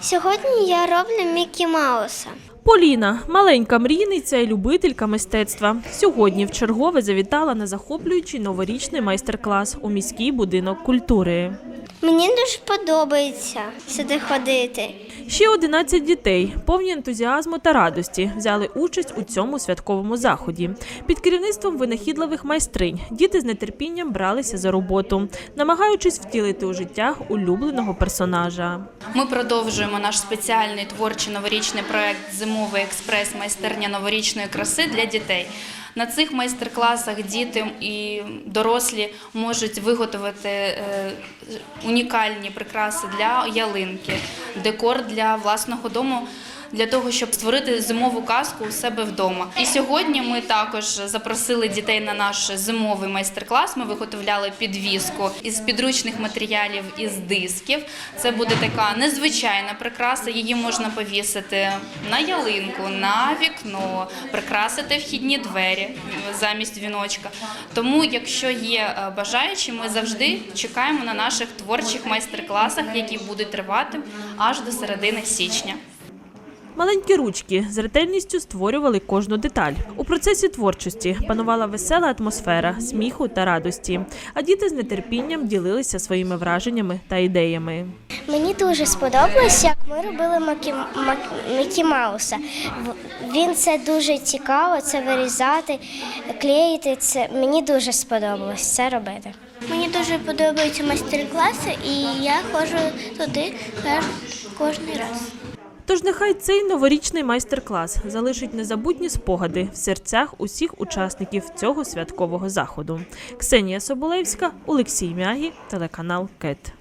Сьогодні я роблю Мікі Мауса. Поліна маленька мрійниця і любителька мистецтва. Сьогодні в чергове завітала на захоплюючий новорічний майстер-клас у міський будинок культури. Мені дуже подобається сюди ходити. Ще 11 дітей, повні ентузіазму та радості, взяли участь у цьому святковому заході. Під керівництвом винахідливих майстринь діти з нетерпінням бралися за роботу, намагаючись втілити у життя улюбленого персонажа. Ми продовжуємо наш спеціальний творчий новорічний проект Зимовий експрес майстерня новорічної краси для дітей. На цих майстер-класах діти і дорослі можуть виготовити е, унікальні прикраси для ялинки, декор для власного дому. Для того щоб створити зимову казку у себе вдома, і сьогодні ми також запросили дітей на наш зимовий майстер-клас. Ми виготовляли підвіску із підручних матеріалів із дисків. Це буде така незвичайна прикраса. Її можна повісити на ялинку, на вікно, прикрасити вхідні двері замість віночка. Тому, якщо є е, бажаючі, ми завжди чекаємо на наших творчих майстер-класах, які будуть тривати аж до середини січня. Маленькі ручки з ретельністю створювали кожну деталь. У процесі творчості панувала весела атмосфера сміху та радості, а діти з нетерпінням ділилися своїми враженнями та ідеями. Мені дуже сподобалось, як ми робили Макі, Мак- Мікі Мауса. Він це дуже цікаво, це вирізати, клеїти. Це мені дуже сподобалось це робити. Мені дуже подобаються майстер-класи, і я ходжу туди кожен раз. Тож нехай цей новорічний майстер-клас залишить незабутні спогади в серцях усіх учасників цього святкового заходу. Ксенія Соболевська, Олексій Мягі, телеканал КЕТ.